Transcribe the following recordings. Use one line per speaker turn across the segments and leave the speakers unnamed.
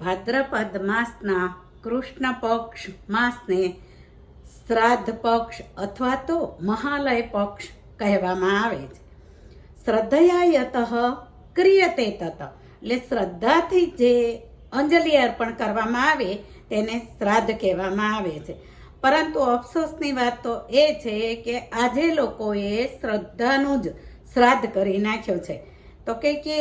ભાદ્રપદ માસના કૃષ્ણ પક્ષ માસને શ્રાદ્ધ પક્ષ અથવા તો મહાલય પક્ષ કહેવામાં આવે છે. શ્રદ્ધયાયત ક્રિયતે તત. એટલે શ્રદ્ધાથી જે અંજલિ અર્પણ કરવામાં આવે તેને શ્રાદ્ધ કહેવામાં આવે છે. પરંતુ અફસોસની વાત તો એ છે કે આજે લોકોએ શ્રદ્ધાનું જ શ્રાદ્ધ કરી નાખ્યો છે. તો કે કે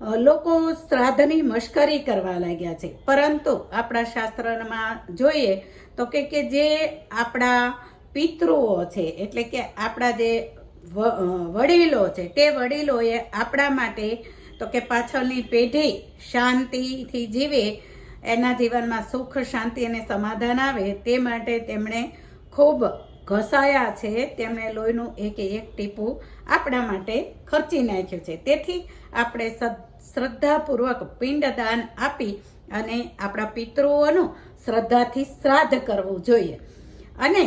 લોકો શ્રાદ્ધની મશ્કરી કરવા લાગ્યા છે. પરંતુ આપણા શાસ્ત્રમાં જોઈએ તો કે કે જે આપણા પિતૃઓ છે, એટલે કે આપણા જે વડીલો છે, તે વડીલોએ આપણા માટે તો કે પાછળની પેઢી શાંતિથી જીવે, એના જીવનમાં સુખ, શાંતિ અને સમાધાન આવે, તે માટે તેમણે ખૂબ ઘસાયા છે. તેમણે લોહીનું એક એક ટીપું આપણા માટે ખર્ચી નાખ્યું છે. તેથી આપણે સદ- શ્રદ્ધાપૂર્વક પિંડદાન આપી અને આપણા પિતૃઓનું શ્રદ્ધાથી શ્રાદ્ધ કરવું જોઈએ. અને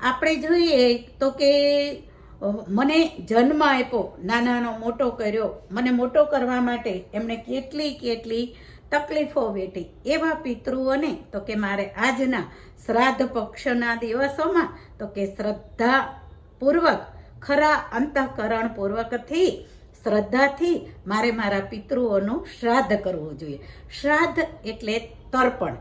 આપણે જોઈએ તો કે મને જન્મ આપ્યો, નાનાનો મોટો કર્યો. મને મોટો કરવા માટે એમણે કેટલી કેટલી તકલીફો વેઠી. એવા પિતૃઓને તો કે મારે આજના શ્રાદ્ધ પક્ષના દિવસોમાં તો કે શ્રદ્ધાપૂર્વક, ખરા અંતઃકરણ પૂર્વકથી શ્રદ્ધાથી મારે મારા પિતૃઓનું શ્રાદ્ધ કરવું જોઈએ. શ્રાદ્ધ એટલે તર્પણ.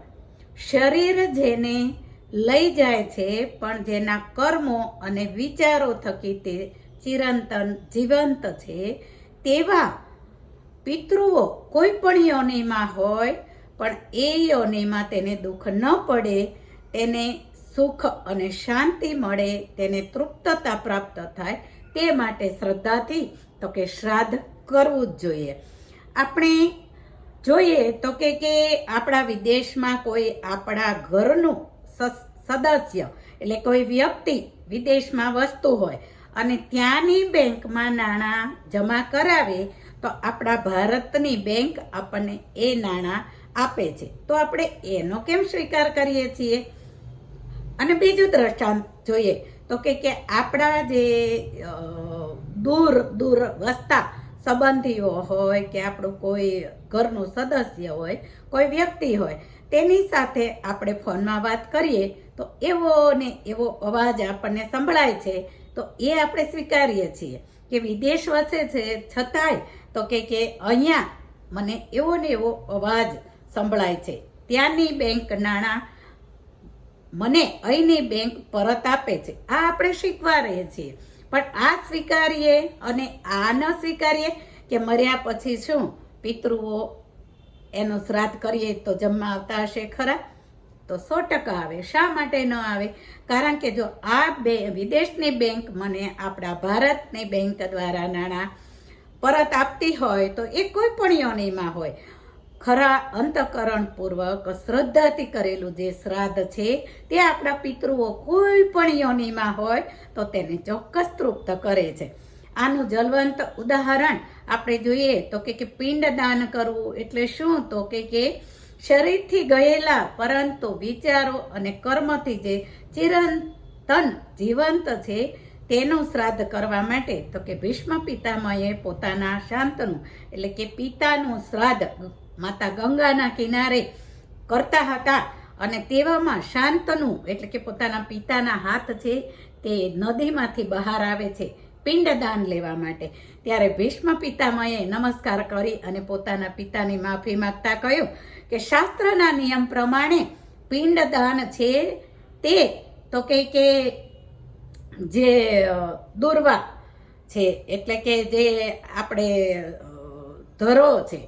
શરીર જેને લઈ જાય છે, પણ જેના કર્મો અને વિચારો થકી તે ચિરંતન જીવંત છે, તેવા પિતૃઓ કોઈ પણ યોનિમાં હોય, પણ એ યોનિમાં તેને દુઃખ ન પડે, તેને સુખ અને શાંતિ મળે, તેને તૃપ્તતા પ્રાપ્ત થાય, તે માટે શ્રદ્ધાથી તો કે શ્રાદ્ધ કરવું જ જોઈએ. આપણે જોઈએ તો કે કે આપણા વિદેશમાં કોઈ આપણા ઘરનું સદસ્ય એટલે કોઈ વ્યક્તિ વિદેશમાં વસ્તુ હોય અને ત્યાંની બેંકમાં નાણાં જમા કરાવે તો આપણા ભારતની બેંક આપણને એ નાણાં આપે છે. તો આપણે એનો કેમ સ્વીકાર કરીએ છીએ? અને બીજું દ્રષ્ટાંત જોઈએ તો કે કે આપણા જે દૂર દૂર વસતા સંબંધીઓ હોય કે આપણું કોઈ ઘરનું સદસ્ય હોય, કોઈ વ્યક્તિ હોય, તેની સાથે આપણે ફોનમાં વાત કરીએ, તો એવો ને એવો અવાજ આપણને સંભળાય છે. તો એ આપણે સ્વીકારીએ છીએ કે વિદેશ વસે છે છતાંય તો કે કે અહીંયા મને એવો ને એવો અવાજ સંભળાય છે. ત્યાંની બેંક નાણાં મને અહીંની બેંક પરત આપે છે. આ આપણે સ્વીકારીએ છીએ. પણ આ સ્વીકારીએ અને આ ન સ્વીકારીએ કે મર્યા પછી શું? પિતૃઓ એનો શ્રાદ્ધ કરીએ તો જમવા આવતા હશે ખરા? તો સો ટકા આવે. શા માટે ન આવે? કારણ કે જો આ બે વિદેશની બેંક મને આપણા ભારતની બેંક દ્વારા નાણાં પરત આપતી હોય તો એ કોઈ પણ યોનીમાં હોય. ખરા અંતકરણપૂર્વક શ્રદ્ધાથી કરેલું જે શ્રાદ્ધ છે, તે આપણા પિતૃઓ કોઈ પણ યોનિમાં હોય તો તેને ચોક્કસ તૃપ્ત કરે છે. આનું જલવંત ઉદાહરણ આપણે જોઈએ તો કે પિંડદાન કરવું એટલે શું? તો કે કે શરીરથી ગયેલા પરંતુ વિચારો અને કર્મથી જે ચિરંતન જીવંત છે, તેનું શ્રાદ્ધ કરવા માટે તો કે ભીષ્મ પિતામહે પોતાના શાંતનું એટલે કે પિતાનું શ્રાદ્ધ માતા ગંગાના કિનારે કરતા હતા અને તેવામાં શાંતનું, એટલે કે પોતાના પિતાના હાથ છે તે નદીમાંથી બહાર આવે છે, પિંડદાન લેવા માટે. ત્યારે ભીષ્મ પિતામહે નમસ્કાર કરી અને પોતાના પિતાની માફી માગતા કહ્યું કે શાસ્ત્રના નિયમ પ્રમાણે પિંડદાન છે તે, તો કે કે જે દુર્વા છે, એટલે કે જે આપણે ધરો છે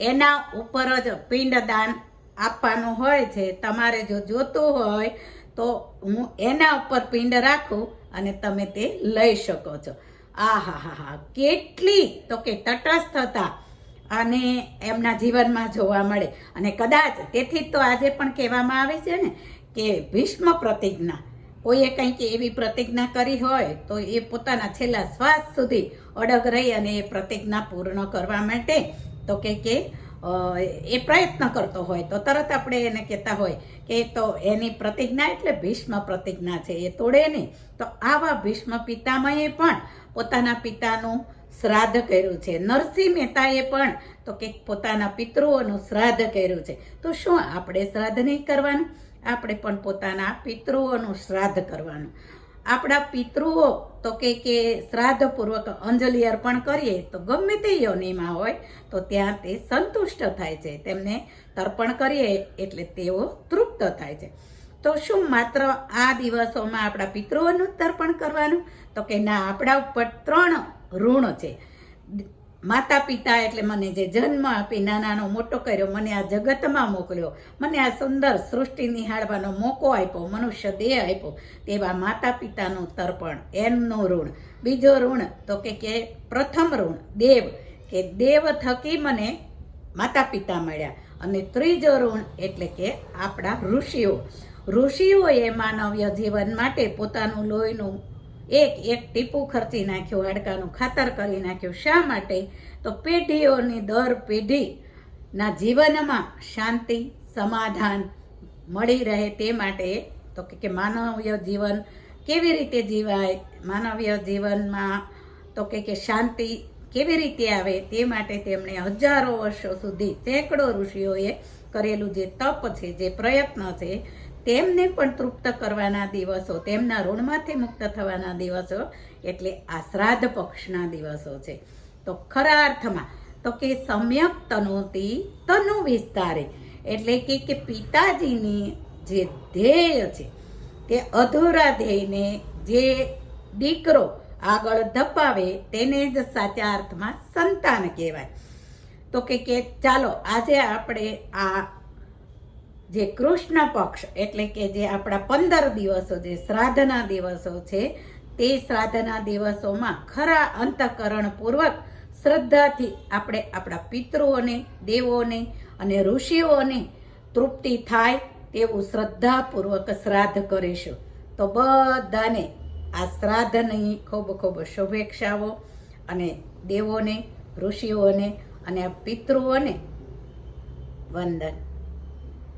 એના ઉપર જ પિંડદાન આપવાનું હોય છે. તમારે જો જોતું હોય તો હું એના ઉપર પિંડ રાખું અને તમે તે લઈ શકો છો. આ હા હા હા કેટલી તો કે તટસ્થતા અને એમના જીવનમાં જોવા મળે. અને કદાચ તેથી તો આજે પણ કહેવામાં આવે છે ને કે ભીષ્મ પ્રતિજ્ઞા. કોઈએ કંઈક એવી પ્રતિજ્ઞા કરી હોય તો એ પોતાના છેલ્લા શ્વાસ સુધી અડગ રહી અને એ પ્રતિજ્ઞા પૂર્ણ કરવા માટે તો કે કે એ પ્રયત્ન કરતો હોય. તો તરત આપણે એને કહેતા હોય કે તો એની પ્રતિજ્ઞા એટલે ભીષ્મ પ્રતિજ્ઞા છે, એ તોડે નહીં. તો આવા ભીષ્મ પિતામહે પણ પોતાના પિતાનું શ્રાદ્ધ કર્યું છે. નરસિંહ મહેતાએ પણ તો કે પોતાના પિતૃઓનું શ્રાદ્ધ કર્યું છે. તો શું આપણે શ્રાદ્ધ નહીં કરવાનું? આપણે પણ પોતાના પિતૃઓનું શ્રાદ્ધ કરવાનું. આપણા પિતૃઓ તો કે કે શ્રાદ્ધપૂર્વક અંજલિ અર્પણ કરીએ તો ગમે તે યોનિમાં હોય તો ત્યાં તે સંતુષ્ટ થાય છે. તેમને તર્પણ કરીએ એટલે તેઓ તૃપ્ત થાય છે. તો શું માત્ર આ દિવસોમાં આપણા પિતૃઓનું તર્પણ કરવાનું? તો કે ના, આપણા ઉપર ત્રણ ઋણ છે. માતા પિતા એટલે મને જે જન્મ આપી નાનાનો મોટો કર્યો, મને આ જગતમાં મોકલ્યો, મને આ સુંદર સૃષ્ટિ નિહાળવાનો મોકો આપ્યો, મનુષ્ય દેહ આપ્યો, તેવા માતા પિતાનું તર્પણ, એમનું ઋણ. બીજો ઋણ તો કે કે પ્રથમ ઋણ, દેવ, કે દેવ થકી મને માતા પિતા મળ્યા. અને ત્રીજો ઋણ એટલે કે આપણા ઋષિઓ. ઋષિઓએ માનવીય જીવન માટે પોતાનું લોહીનું એક એક ટીપું ખર્ચી નાખ્યું, હાડકાનું ખાતર કરી નાખ્યું. શા માટે? તો પેઢીઓની દર પેઢીના જીવનમાં શાંતિ, સમાધાન મળી રહે તે માટે, તો કે માનવીય જીવન કેવી રીતે જીવાય? માનવીય જીવનમાં તો કે શાંતિ કેવી રીતે આવે તે માટે તેમણે હજારો વર્ષો સુધી સેંકડો ઋષિઓએ કરેલું જે તપ છે, જે પ્રયત્ન છે તેમને પણ તૃપ્ત કરવાના દિવસો, તેમના ઋણમાંથી મુક્ત થવાના દિવસો એટલે આ શ્રાદ્ધ પક્ષના દિવસો છે. તો ખરા અર્થમાં તો કે સમ્યક તનોતી તનુ વિસ્તારે એટલે કે કે પિતાજીની જે ધ્યેય છે, તે અધૂરા ધ્યેયને જે દીકરો આગળ ધપાવે તેને જ સાચા અર્થમાં સંતાન કહેવાય. તો કે કે ચાલો આજે આપણે આ જે કૃષ્ણ પક્ષ એટલે કે જે આપણા પંદર દિવસો જે શ્રાદ્ધના દિવસો છે, તે શ્રાદ્ધના દિવસોમાં ખરા અંતઃકરણપૂર્વક શ્રદ્ધાથી આપણે આપણા પિતૃઓને, દેવોને અને ઋષિઓને તૃપ્તિ થાય તેવું શ્રદ્ધાપૂર્વક શ્રાદ્ધ કરીશું. તો બધાને આ શ્રાદ્ધની ખૂબ ખૂબ શુભેચ્છાઓ અને દેવોને, ઋષિઓને અને પિતૃઓને વંદન.